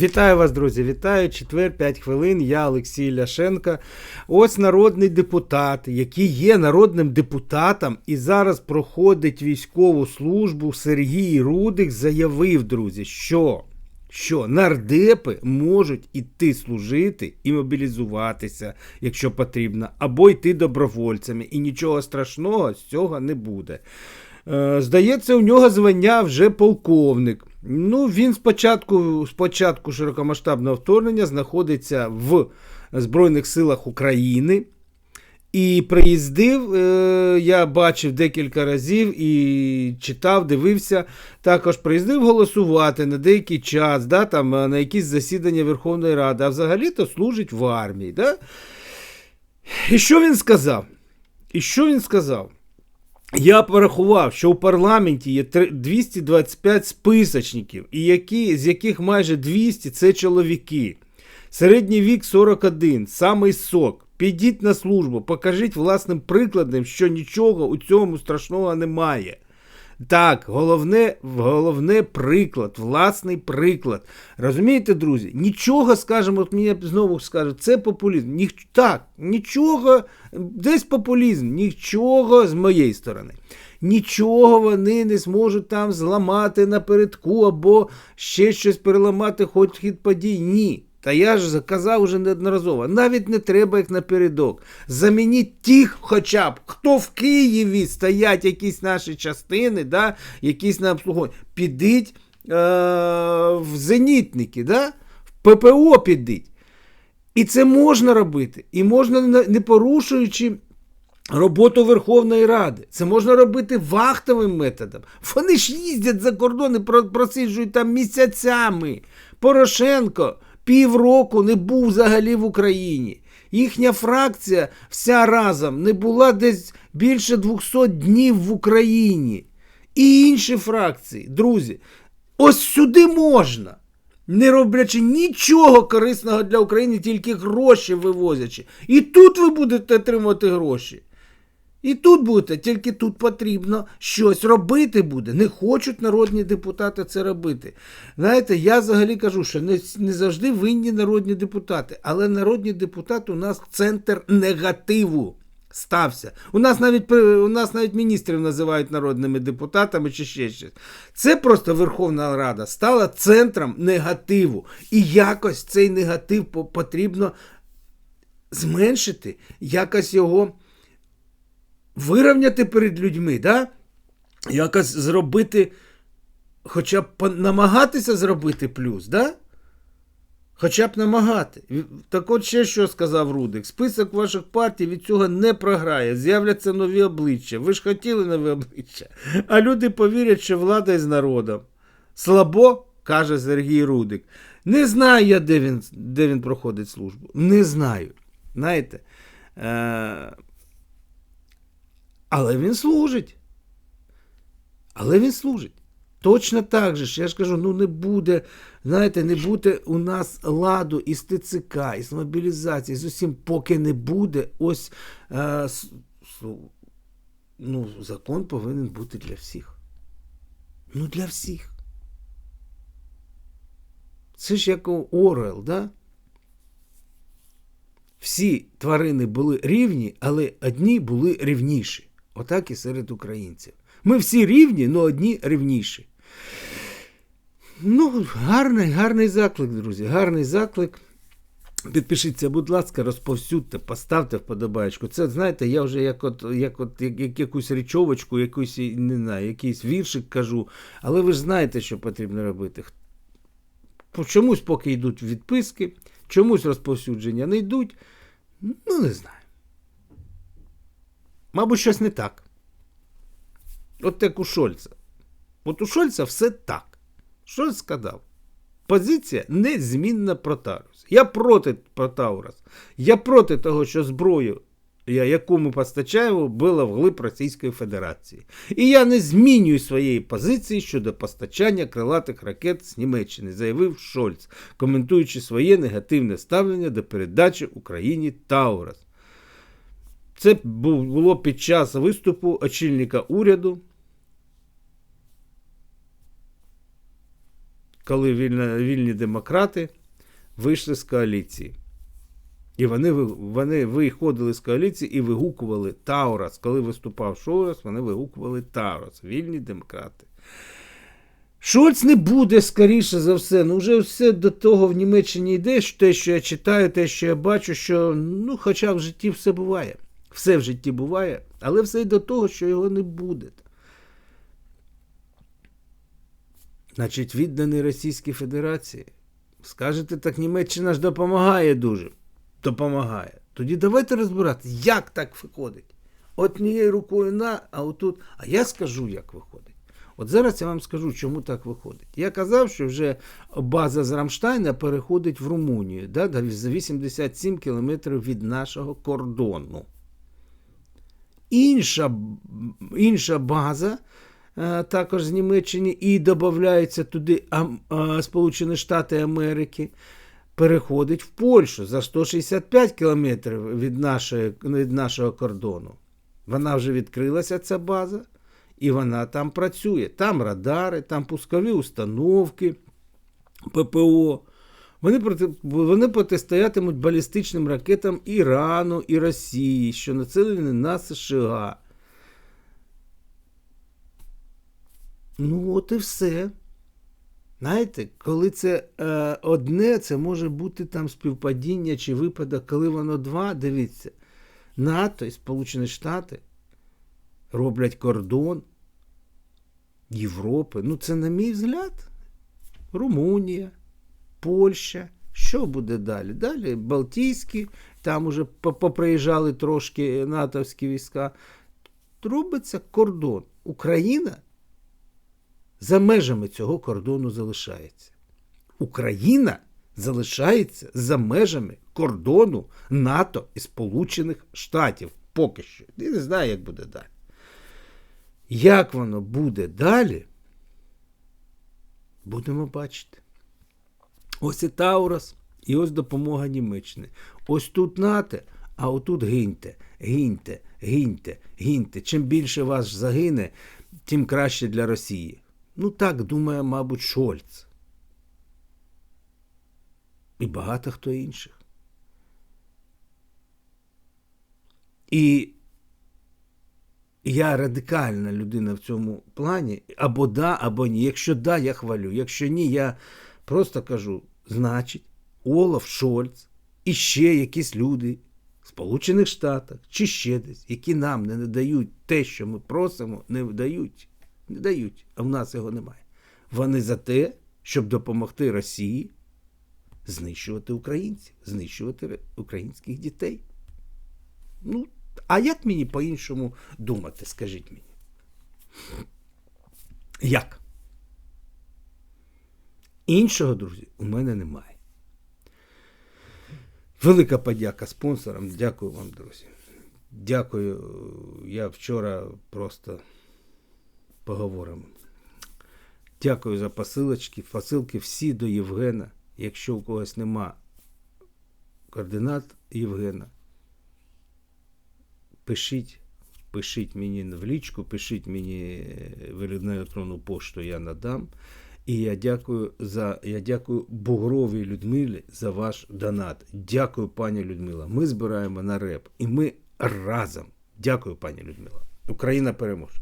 Вітаю вас, друзі! Вітаю четвер, 5 хвилин. Я Олексій Ляшенко. Ось народний депутат, який є народним депутатом і зараз проходить військову службу. Сергій Рудик заявив, друзі, що, що нардепи можуть іти служити і мобілізуватися, якщо потрібно, або йти добровольцями. І нічого страшного з цього не буде. Е, Здається, у нього звання вже полковник. Ну, він спочатку, спочатку широкомасштабного вторгнення знаходиться в Збройних силах України. І приїздив, е, я бачив декілька разів і читав, дивився. Також приїздив голосувати на деякий час, да, там, е, на якісь засідання Верховної Ради, а взагалі-то служить в армії. Да? І що він сказав? І що він сказав? Я порахував, що у парламенті є три- 225 списочників, і які, з яких майже 200 це чоловіки. Середній вік 41, самий сок. Підіть на службу, покажіть власним прикладом, що нічого у цьому страшного немає. Так, головне, головне приклад, власний приклад. Розумієте, друзі? Нічого, скажімо, от мені знову скажуть, це популізм. Ніх, так, нічого, десь популізм, нічого з моєї сторони. Нічого вони не зможуть там зламати напередку або ще щось переламати, хоч хід подій. Ні. Та я ж казав уже неодноразово, навіть не треба їх напередок. Замініть тих, хоча б, хто в Києві стоять якісь наші частини, да, якісь на обслуговування. Підіть е- в зенітники, да? в ППО підіть. І це можна робити. І можна, не не порушуючи роботу Верховної Ради. Це можна робити вахтовим методом. Вони ж їздять за кордон і просиджують там місяцями. Порошенко півроку не був взагалі в Україні. Їхня фракція вся разом не була десь більше 200 днів в Україні. І інші фракції, друзі, ось сюди можна. Не роблячи нічого корисного для України, тільки гроші вивозячи. І тут ви будете отримувати гроші. І тут будете, тільки тут потрібно щось робити буде. Не хочуть народні депутати це робити. Знаєте, я взагалі кажу, що не, не завжди винні народні депутати, але народні депутати у нас центр негативу стався. У нас навіть у нас навіть міністрів називають народними депутатами чи ще щось. Це просто Верховна Рада стала центром негативу. І якось цей негатив потрібно зменшити, якось його вирівняти перед людьми, да? якось зробити, хоча б намагатися зробити плюс, да? Хоча б намагати. Так от ще що сказав Рудик. Список ваших партій від цього не програє. З'являться нові обличчя. Ви ж хотіли нові обличчя. А люди повірять, що влада із народом. Слабо, каже Сергій Рудик. Не знаю я, де він, де він проходить службу. Не знаю. Знаєте. Е- але він служить. Але він служить. Точно так же ж, я ж кажу, ну не буде, знаєте, не буде у нас ладу із ТЦК, із мобілізації, з усім, поки не буде ось е, ну, закон повинен бути для всіх. Ну, для всіх. Це ж як Орел, да? Всі тварини були рівні, але одні були рівніші. Отак і серед українців. Ми всі рівні, але одні рівніші. Ну, гарний, гарний заклик, друзі. Гарний заклик. Підпишіться, будь ласка, розповсюдьте, поставте вподобаєчку. Це, знаєте, я вже як от, як от як, як якусь речовочку, якусь, не знаю, якийсь віршик кажу. Але ви ж знаєте, що потрібно робити. Чомусь поки йдуть відписки, чомусь розповсюдження не йдуть. Ну, не знаю. Мабуть, щось не так. От як у Шольца. От у Шольца все так. Шольц сказав. Позиція незмінна про Таурус. Я проти про Таурус. Я проти того, що зброю, яку ми постачаємо, була вглиб Російської Федерації. І я не змінюю своєї позиції щодо постачання крилатих ракет з Німеччини, заявив Шольц, коментуючи своє негативне ставлення до передачі Україні Таурус. Це було під час виступу очільника уряду коли вільні демократи вийшли з коаліції. І вони, вони виходили з коаліції і вигукували Таурас. Коли виступав Шорос, вони вигукували Таурас. Вільні демократи. Шольц не буде, скоріше за все. Ну, вже все до того в Німеччині йде, що те, що я читаю, те, що я бачу, що ну, хоча в житті все буває. Все в житті буває, але все й до того, що його не буде. Значить, відданий Російській Федерації. Скажете, так Німеччина ж допомагає дуже. Допомагає. Тоді давайте розбиратися, як так виходить. Однією рукою на, а отут. А я скажу, як виходить. От зараз я вам скажу, чому так виходить. Я казав, що вже база з Рамштайна переходить в Румунію, да, за 87 кілометрів від нашого кордону. Інша, інша база е, також з Німеччини і додається туди е, Сполучені Штати Америки. Переходить в Польщу за 165 кілометрів від, від нашого кордону. Вона вже відкрилася, ця база, і вона там працює. Там радари, там пускові установки, ППО. Вони, проти, вони протистоятимуть балістичним ракетам Ірану і Росії, що націлені на США. Ну, от і все. Знаєте, коли це е, одне, це може бути там співпадіння чи випадок, коли воно два, дивіться, НАТО і Сполучені Штати роблять кордон Європи. Ну, це, на мій взгляд, Румунія, Польща. Що буде далі? Далі Балтійські, там уже поприїжджали трошки натовські війська. Робиться кордон. Україна за межами цього кордону залишається. Україна залишається за межами кордону НАТО і Сполучених Штатів. Поки що. Я не знаю, як буде далі. Як воно буде далі, будемо бачити. Ось і Таурос, і ось допомога Німеччини. Ось тут НАТО, а отут гиньте, гиньте, гиньте, гиньте. Чим більше вас загине, тим краще для Росії. Ну так думає, мабуть, Шольц. І багато хто інших. І я радикальна людина в цьому плані. Або да, або ні. Якщо да, я хвалю. Якщо ні, я просто кажу: значить, Олаф Шольц і ще якісь люди в Сполучених Штатах чи ще десь, які нам не надають те, що ми просимо, не дають. Не дають, а в нас його немає. Вони за те, щоб допомогти Росії знищувати українців, знищувати українських дітей. Ну, а як мені по-іншому думати, скажіть мені? Як? Іншого, друзі, у мене немає. Велика подяка спонсорам. Дякую вам, друзі. Дякую. Я вчора просто поговоримо. Дякую за посилочки. Посилки всі до Євгена. Якщо у когось нема координат Євгена, пишіть, пишіть мені в лічку, пишіть мені на електронну пошту, я надам. І я дякую за я дякую Бугровій Людмилі за ваш донат. Дякую, пані Людмила. Ми збираємо на реп. І ми разом. Дякую, пані Людмила. Україна переможе.